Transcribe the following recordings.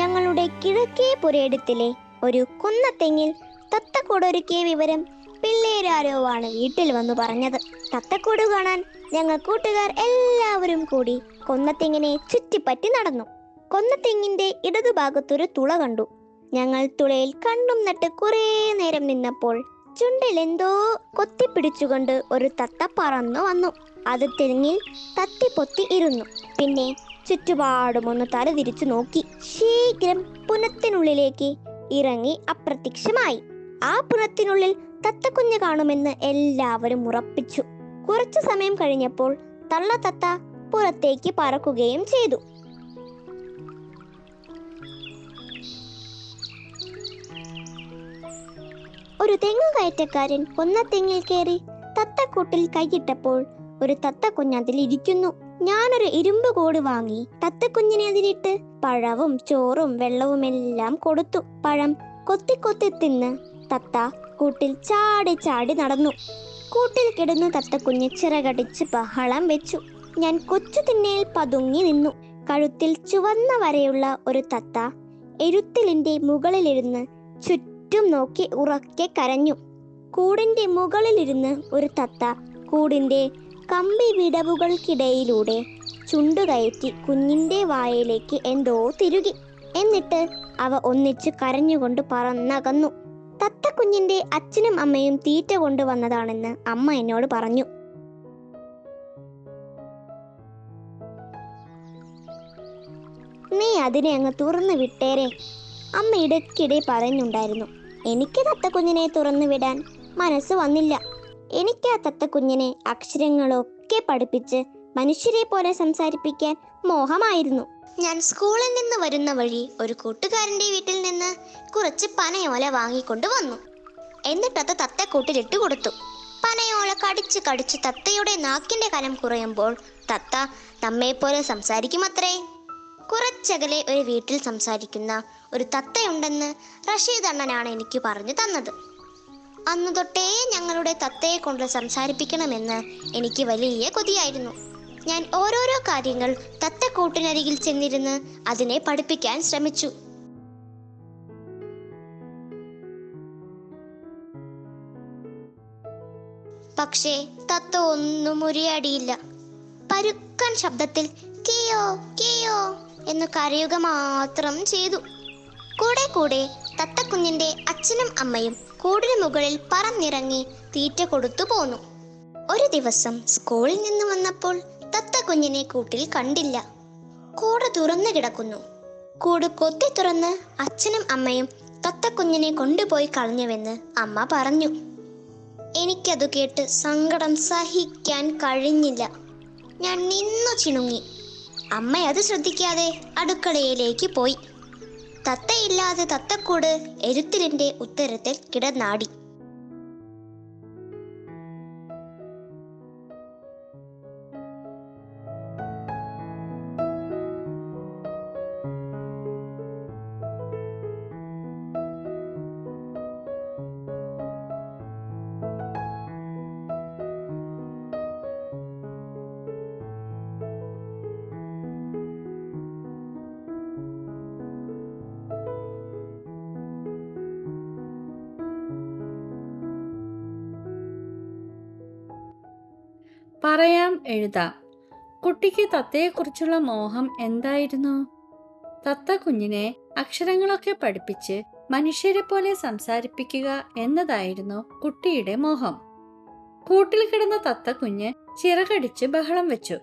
ഞങ്ങളുടെ കിഴക്കേ പുരയിടത്തിലെ ഒരു കുന്നത്തെങ്ങിൽ തത്തക്കൂടൊരുക്കിയ വിവരം പിള്ളേരാരോ ആണ് വീട്ടിൽ വന്നു പറഞ്ഞത്. തത്തക്കൂട് കാണാൻ ഞങ്ങൾ കൂട്ടുകാർ എല്ലാവരും കൂടി കൊന്നത്തെങ്ങിനെ ചുറ്റിപ്പറ്റി നടന്നു. കൊന്നത്തെങ്ങിന്റെ ഇടതുഭാഗത്തൊരു തുള കണ്ടു. ഞങ്ങൾ തുളയിൽ കണ്ണും നട്ട് കുറേ നേരം നിന്നപ്പോൾ ചുണ്ടിൽ എന്തോ കൊത്തിപ്പിടിച്ചുകൊണ്ട് ഒരു തത്ത പറന്നു വന്നു. അത് തെങ്ങിൽ തത്തിപ്പൊത്തി ഇരുന്നു. പിന്നെ ചുറ്റുപാടും ഒന്ന് തല തിരിച്ചു നോക്കി. ശീഘ്രം പുനത്തിനുള്ളിലേക്ക് ഇറങ്ങി അപ്രത്യക്ഷമായി. ആ പുനത്തിനുള്ളിൽ തത്തക്കുഞ്ഞ് കാണുമെന്ന് എല്ലാവരും ഉറപ്പിച്ചു. കുറച്ചു സമയം കഴിഞ്ഞപ്പോൾ തള്ള തത്ത പുറത്തേക്ക് പറക്കുകയും ചെയ്തു. ഒരു തെങ്ങ് കയറ്റക്കാരൻ കൊന്നത്തെങ്ങിൽ കയറി തത്തക്കൂട്ടിൽ കൈയിട്ടപ്പോൾ ഒരു തത്തക്കുഞ്ഞ് അതിൽ ഇരിക്കുന്നു ഞാനൊരു ഇരുമ്പ് കോട് വാങ്ങി തത്തക്കുഞ്ഞിനെ അതിലിട്ട് പഴവും ചോറും വെള്ളവും എല്ലാം കൊടുത്തു. പഴം കൊത്തി കൊത്തി തിന്ന് തത്ത കൂട്ടിൽ ചാടി ചാടി നടന്നു. കൂട്ടിൽ കിടന്നു തത്തക്കുഞ്ഞ് ചിറകടിച്ച് ബഹളം വെച്ചു. ഞാൻ കൊച്ചു തിന്നയിൽ പതുങ്ങി നിന്നു. കഴുത്തിൽ ചുവന്ന വരെയുള്ള ഒരു തത്ത എരുത്തിലിന്റെ മുകളിലിരുന്ന് ചുറ്റും നോക്കി ഉറക്കെ കരഞ്ഞു. കൂടിന്റെ മുകളിലിരുന്ന് ഒരു തത്ത കൂടിന്റെ കമ്പി വിടവുകൾക്കിടയിലൂടെ ചുണ്ടുകയറ്റി കുഞ്ഞിന്റെ വായയിലേക്ക് എന്തോ തിരുകി. എന്നിട്ട് അവ ഒന്നിച്ച് കരഞ്ഞുകൊണ്ട് പറന്നകന്നു. തത്ത കുഞ്ഞിന്റെ അച്ഛനും അമ്മയും തീറ്റ കൊണ്ടുവന്നതാണെന്ന് അമ്മ എന്നോട് പറഞ്ഞു. നീ അതിനെ അങ്ങ് തുറന്നു വിട്ടേരെ അമ്മ ഇടയ്ക്കിടെ പറഞ്ഞുണ്ടായിരുന്നു. എനിക്ക് തത്തക്കുഞ്ഞിനെ തുറന്നു വിടാൻ മനസ്സ് വന്നില്ല. എനിക്ക് ആ തത്തക്കുഞ്ഞിനെ അക്ഷരങ്ങളൊക്കെ പഠിപ്പിച്ച് മനുഷ്യരെ പോലെ സംസാരിപ്പിക്കാൻ മോഹമായിരുന്നു. ഞാൻ സ്കൂളിൽ നിന്ന് വരുന്ന വഴി ഒരു കൂട്ടുകാരന്റെ വീട്ടിൽ നിന്ന് കുറച്ച് പനയോല വാങ്ങിക്കൊണ്ട് വന്നു. എന്നിട്ടത് തത്തക്കൂട്ടിലിട്ട് കൊടുത്തു. പനയോല കടിച്ച് കടിച്ച് തത്തയുടെ നാക്കിന്റെ കനം കുറയുമ്പോൾ തത്ത നമ്മെപ്പോലെ സംസാരിക്കുമത്രേ? കുറച്ചകലെ ഒരു വീട്ടിൽ സംസാരിക്കുന്ന ഒരു തത്തയുണ്ടെന്ന് റഷീദ് അണ്ണനാണ് എനിക്ക് പറഞ്ഞു തന്നത്. അന്ന് തൊട്ടേ ഞങ്ങളുടെ തത്തയെ കൊണ്ട് സംസാരിപ്പിക്കണമെന്ന് എനിക്ക് വലിയ കൊതിയായിരുന്നു. ഞാൻ ഓരോരോ കാര്യങ്ങൾ തത്തക്കൂട്ടിനരികിൽ ചെന്നിരുന്ന് അതിനെ പഠിപ്പിക്കാൻ ശ്രമിച്ചു. പക്ഷേ തത്ത ഒന്നും ഉരിയാടിയില്ല പരുക്കൻ ശബ്ദത്തിൽ കിയോ കിയോ എന്ന് കരയുക മാത്രം ചെയ്തു. കൂടെ കൂടെ തത്തക്കുഞ്ഞിന്റെ അച്ഛനും അമ്മയും കൂടിന് മുകളിൽ പറന്നിറങ്ങി തീറ്റ കൊടുത്തു പോന്നു. ഒരു ദിവസം സ്കൂളിൽ നിന്ന് വന്നപ്പോൾ തത്ത കുഞ്ഞിനെ കൂട്ടിൽ കണ്ടില്ല. കൂട് തുറന്നു കിടക്കുന്നു. കൂട് കൊത്തി തുറന്ന് അച്ഛനും അമ്മയും തത്തക്കുഞ്ഞിനെ കൊണ്ടുപോയി കളഞ്ഞുവെന്ന് അമ്മ പറഞ്ഞു. എനിക്കത് കേട്ട് സങ്കടം സഹിക്കാൻ കഴിഞ്ഞില്ല. ഞാൻ നിന്നു ചിണുങ്ങി. അമ്മ അത് ശ്രദ്ധിക്കാതെ അടുക്കളയിലേക്ക് പോയി. തത്തയില്ലാതെ തത്തക്കൂട് എഴുത്തിലിന്റെ ഉത്തരത്തിൽ കിടന്നാടി. പറയാം എഴുതാം. കുട്ടിക്ക് തത്തയെക്കുറിച്ചുള്ള മോഹം എന്തായിരുന്നു? തത്ത കുഞ്ഞിനെ അക്ഷരങ്ങളൊക്കെ പഠിപ്പിച്ച് മനുഷ്യരെ പോലെ സംസാരിപ്പിക്കുക എന്നതായിരുന്നു കുട്ടിയുടെ മോഹം. കൂട്ടിൽ കിടന്ന തത്തക്കുഞ്ഞ് ചിറകടിച്ച് ബഹളം വെച്ചു.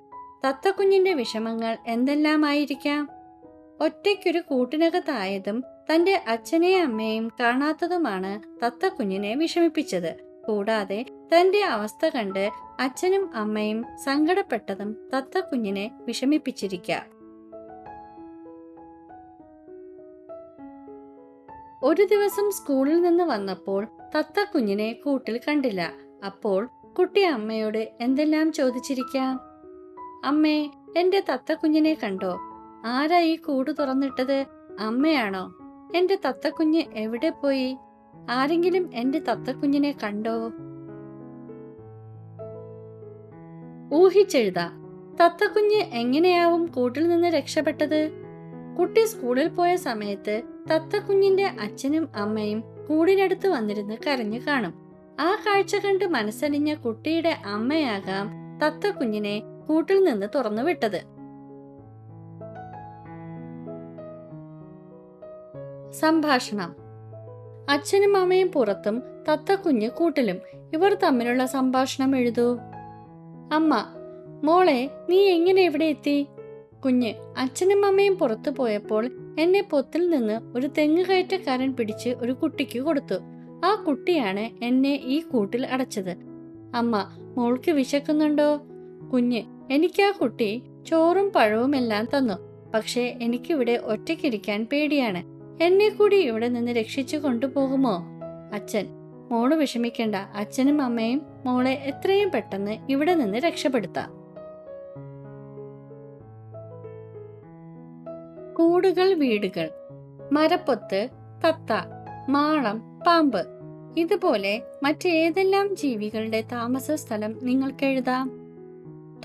തത്തക്കുഞ്ഞിന്റെ വിഷമങ്ങൾ എന്തെല്ലാമായിരിക്കാം? ഒറ്റയ്ക്കൊരു കൂട്ടിനകത്തായതും തന്റെ അച്ഛനെയും അമ്മയും കാണാത്തതുമാണ് തത്തക്കുഞ്ഞിനെ വിഷമിപ്പിച്ചത്. കൂടാതെ തന്റെ അവസ്ഥ കണ്ട് അച്ഛനും അമ്മയും സങ്കടപ്പെട്ടതും തത്ത കുഞ്ഞിനെ വിഷമിപ്പിച്ചിരിക്കാം. ഒരു ദിവസം സ്കൂളിൽ നിന്ന് വന്നപ്പോൾ തത്ത കുഞ്ഞിനെ കൂട്ടിൽ കണ്ടില്ല. അപ്പോൾ കുട്ടി അമ്മയോട് എന്തെല്ലാം ചോദിച്ചിരിക്കാം? അമ്മേ എന്റെ തത്ത കുഞ്ഞിനെ കണ്ടോ? ആരാ ഈ കൂട് തുറന്നിട്ടത്? അമ്മയാണോ? എന്റെ തത്തക്കുഞ്ഞ് എവിടെ പോയി? ആരെങ്കിലും എന്റെ തത്തക്കുഞ്ഞിനെ കണ്ടോ? ഊഹിച്ചെഴുത തത്തക്കുഞ്ഞ് എങ്ങനെയാവും കൂട്ടിൽ നിന്ന് രക്ഷപ്പെട്ടത്? കുട്ടി സ്കൂളിൽ പോയ സമയത്ത് തത്തക്കുഞ്ഞിന്റെ അച്ഛനും അമ്മയും കൂടിനടുത്ത് വന്നിരുന്ന് കരഞ്ഞു കാണും. ആ കാഴ്ച കണ്ട് മനസ്സലിഞ്ഞ കുട്ടിയുടെ അമ്മയാകാം തത്തക്കുഞ്ഞിനെ കൂട്ടിൽ നിന്ന് തുറന്നു വിട്ടത്. സംഭാഷണം. അച്ഛനും അമ്മയും പുറത്തും തത്തക്കുഞ്ഞ് കൂട്ടിലും. ഇവർ തമ്മിലുള്ള സംഭാഷണം എഴുതൂ. അമ്മ മോളെ നീ എങ്ങനെ ഇവിടെ എത്തി? കുഞ്ഞ് അച്ഛനും അമ്മയും പുറത്തു പോയപ്പോൾ എന്നെ പൊത്തിൽ നിന്ന് ഒരു തെങ്ങ് കയറ്റക്കാരൻ പിടിച്ച് ഒരു കുട്ടിക്ക് കൊടുത്തു. ആ കുട്ടിയാണ് എന്നെ ഈ കൂട്ടിൽ അടച്ചത്. അമ്മ മോൾക്ക് വിശക്കുന്നുണ്ടോ? കുഞ്ഞ് എനിക്ക് ആ കുട്ടി ചോറും പഴവും എല്ലാം തന്നു. പക്ഷേ എനിക്കിവിടെ ഒറ്റയ്ക്കിരിക്കാൻ പേടിയാണ്. എന്നെ കൂടി ഇവിടെ നിന്ന് രക്ഷിച്ചു കൊണ്ടുപോകുമോ? അച്ഛൻ. മോൾ വിഷമിക്കണ്ട. അച്ഛനും അമ്മയും മോളെ എത്രയും പെട്ടെന്ന് ഇവിടെ നിന്ന് രക്ഷപ്പെടുത്താം. കൂടുകൾ വീടുകൾ. മരപ്പൊത്ത് തത്ത മാളം പാമ്പ്. ഇതുപോലെ മറ്റേതെല്ലാം ജീവികളുടെ താമസ സ്ഥലം നിങ്ങൾക്ക് എഴുതാം.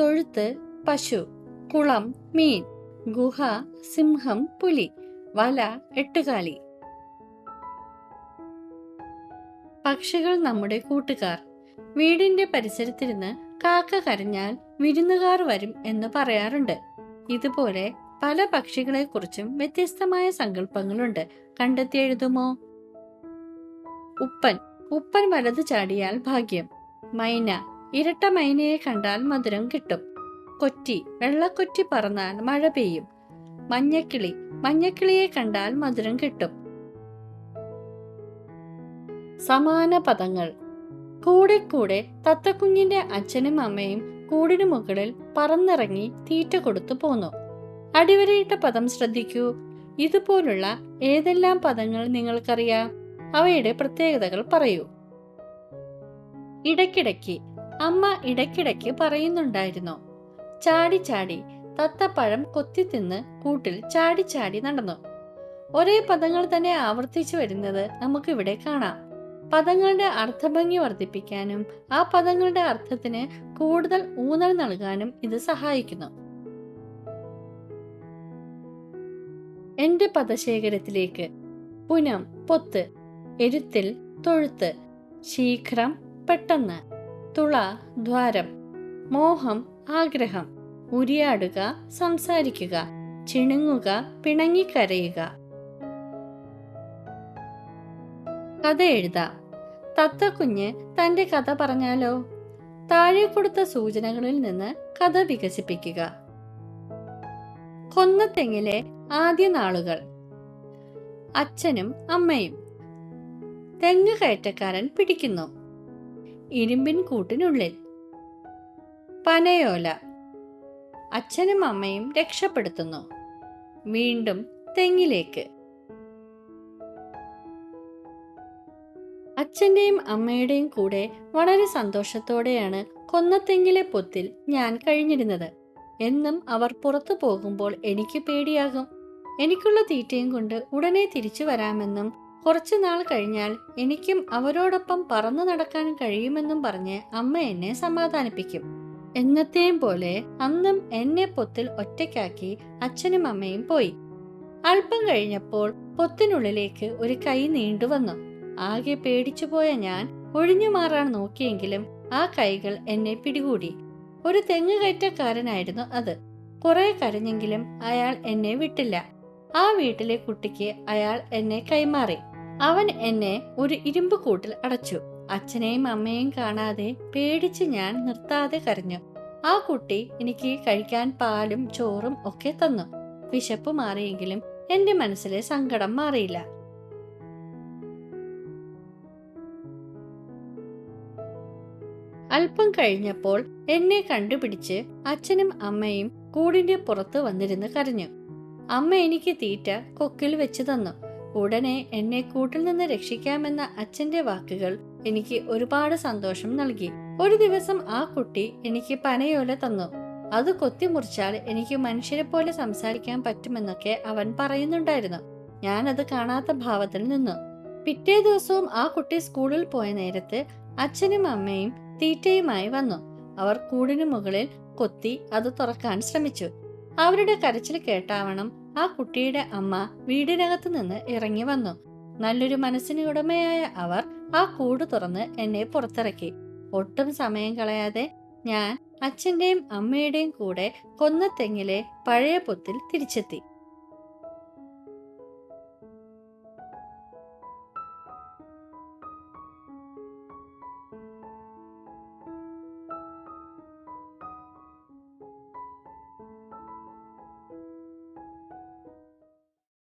തൊഴുത്ത് പശു കുളം മീൻ ഗുഹ സിംഹം പുലി. വല എട്ടുകാലി പക്ഷികൾ നമ്മുടെ കൂട്ടുകാർ. വീടിന്റെ പരിസരത്തിരുന്ന് കാക്ക കരഞ്ഞാൽ വിരുന്നുകാർ വരും എന്ന് പറയാറുണ്ട്. ഇതുപോലെ പല പക്ഷികളെക്കുറിച്ചും വ്യത്യസ്തമായ സങ്കല്പങ്ങളുണ്ട്. കണ്ടെത്തി എഴുതുമോ? ഉപ്പൻ. ഉപ്പൻ വലത് ചാടിയാൽ ഭാഗ്യം. മൈന. ഇരട്ട മൈനയെ കണ്ടാൽ മധുരം കിട്ടും. കൊറ്റി. വെള്ളക്കൊറ്റി പറന്നാൽ മഴ പെയ്യും. മഞ്ഞക്കിളി. മഞ്ഞക്കിളിയെ കണ്ടാൽ മധുരം കിട്ടും. സമാന പദങ്ങൾ. കൂടെ കൂടെ തത്തക്കുഞ്ഞിന്റെ അച്ഛനും അമ്മയും കൂടിനു മുകളിൽ പറന്നിറങ്ങി തീറ്റ കൊടുത്തു പോന്നു. അടിവരയിട്ട പദം ശ്രദ്ധിക്കൂ. ഇതുപോലുള്ള ഏതെല്ലാം പദങ്ങൾ നിങ്ങൾക്കറിയാം? അവയുടെ പ്രത്യേകതകൾ പറയൂ. ഇടയ്ക്കിടയ്ക്ക് അമ്മ ഇടയ്ക്കിടയ്ക്ക് പറയുന്നുണ്ടായിരുന്നു. ചാടി ചാടി തത്തപ്പഴം കൊത്തി തിന്ന് കൂട്ടിൽ ചാടി ചാടി നടന്നു. ഒരേ പദങ്ങൾ തന്നെ ആവർത്തിച്ചു വരുന്നത് നമുക്കിവിടെ കാണാം. പദങ്ങളുടെ അർത്ഥഭംഗി വർദ്ധിപ്പിക്കാനും ആ പദങ്ങളുടെ അർത്ഥത്തിന് കൂടുതൽ ഊന്നൽ നൽകാനും ഇത് സഹായിക്കുന്നു. എന്റെ പദശേഖരത്തിലേക്ക്. പുനം പൊത്ത് എരുത്തിൽ തൊഴുത്ത് ശീഘ്രം പെട്ടെന്ന് തുള ദ്വാരം മോഹം ആഗ്രഹം. ഉരിയാടുക സംസാരിക്കുക ചിണുങ്ങുക പിണങ്ങിക്കരയുക. കഥ എഴുതാം. തത്തക്കുഞ്ഞ് തന്റെ കഥ പറഞ്ഞാലോ? താഴെ കൊടുത്ത സൂചനകളിൽ നിന്ന് കഥ വികസിപ്പിക്കുക. കൊന്നത്തെങ്ങിലെ ആദ്യ നാളുകൾ. അച്ഛനും അമ്മയും. തെങ്ങ് കയറ്റക്കാരൻ പിടിക്കുന്നു. ഇരുമ്പിൻ കൂട്ടിനുള്ളിൽ. പനയോല. അച്ഛനും അമ്മയും രക്ഷപ്പെടുത്തുന്നു. വീണ്ടും തെങ്ങിലേക്ക്. അച്ഛന്റെയും അമ്മയുടെയും കൂടെ വളരെ സന്തോഷത്തോടെയാണ് കൊന്നത്തെങ്കിലെ പൊത്തിൽ ഞാൻ കഴിഞ്ഞിരുന്നത്. എന്നും അവർ പുറത്തു പോകുമ്പോൾ എനിക്ക് പേടിയാകും. എനിക്കുള്ള തീറ്റയും കൊണ്ട് ഉടനെ തിരിച്ചു വരാമെന്നും കുറച്ചു നാൾ കഴിഞ്ഞാൽ എനിക്കും അവരോടൊപ്പം പറന്നു നടക്കാൻ കഴിയുമെന്നും പറഞ്ഞ് അമ്മ എന്നെ സമാധാനിപ്പിക്കും. എന്നത്തെയും പോലെ അന്നും എന്നെ പൊത്തിൽ ഒറ്റയ്ക്കാക്കി അച്ഛനും അമ്മയും പോയി. അല്പം കഴിഞ്ഞപ്പോൾ പൊത്തിനുള്ളിലേക്ക് ഒരു കൈ നീണ്ടുവന്നു ആകെ പേടിച്ചുപോയ ഞാൻ ഒഴിഞ്ഞു മാറാൻ നോക്കിയെങ്കിലും ആ കൈകൾ എന്നെ പിടികൂടി. ഒരു തെങ്ങ് കയറ്റക്കാരനായിരുന്നു അത്. കുറെ കരഞ്ഞെങ്കിലും അയാൾ എന്നെ വിട്ടില്ല. ആ വീട്ടിലെ കുട്ടിക്ക് അയാൾ എന്നെ കൈമാറി. അവൻ എന്നെ ഒരു ഇരുമ്പ് കൂട്ടിൽ അടച്ചു. അച്ഛനെയും അമ്മയെയും കാണാതെ പേടിച്ച് ഞാൻ നിർത്താതെ കരഞ്ഞു. ആ കുട്ടി എനിക്ക് കഴിക്കാൻ പാലും ചോറും ഒക്കെ തന്നു. വിശപ്പ് മാറിയെങ്കിലും എന്റെ മനസ്സിലെ സങ്കടം മാറിയില്ല. അല്പം കഴിഞ്ഞപ്പോൾ എന്നെ കണ്ടുപിടിച്ച് അച്ഛനും അമ്മയും കൂടിന്റെ പുറത്ത് വന്നിരുന്ന് കരഞ്ഞു. അമ്മ എനിക്ക് തീറ്റ കൊക്കിൽ വെച്ച് തന്നു. ഉടനെ എന്നെ കൂട്ടിൽ നിന്ന് രക്ഷിക്കാമെന്ന അച്ഛന്റെ വാക്കുകൾ എനിക്ക് ഒരുപാട് സന്തോഷം നൽകി. ഒരു ദിവസം ആ കുട്ടി എനിക്ക് പനയോല തന്നു. അത് കൊത്തിമുറിച്ചാൽ എനിക്ക് മനുഷ്യരെ പോലെ സംസാരിക്കാൻ പറ്റുമെന്നൊക്കെ അവൻ പറയുന്നുണ്ടായിരുന്നു. ഞാൻ അത് കാണാത്ത ഭാവത്തിൽ നിന്നു. പിറ്റേ ദിവസവും ആ കുട്ടി സ്കൂളിൽ പോയ നേരത്ത് അച്ഛനും അമ്മയും തീറ്റയുമായി വന്നു. അവർ കൂടിനു മുകളിൽ കൊത്തി അത് തുറക്കാൻ ശ്രമിച്ചു. അവരുടെ കരച്ചിൽ കേട്ടാവണം ആ കുട്ടിയുടെ അമ്മ വീടിനകത്ത് നിന്ന് ഇറങ്ങി വന്നു. നല്ലൊരു മനസ്സിന് ഉടമയായ അവർ ആ കൂട് തുറന്ന് എന്നെ പുറത്തിറക്കി. ഒട്ടും സമയം കളയാതെ ഞാൻ അച്ഛന്റെയും അമ്മയുടെയും കൂടെ കൊന്നത്തെങ്ങിലെ പഴയ പൊത്തിൽ തിരിച്ചെത്തി.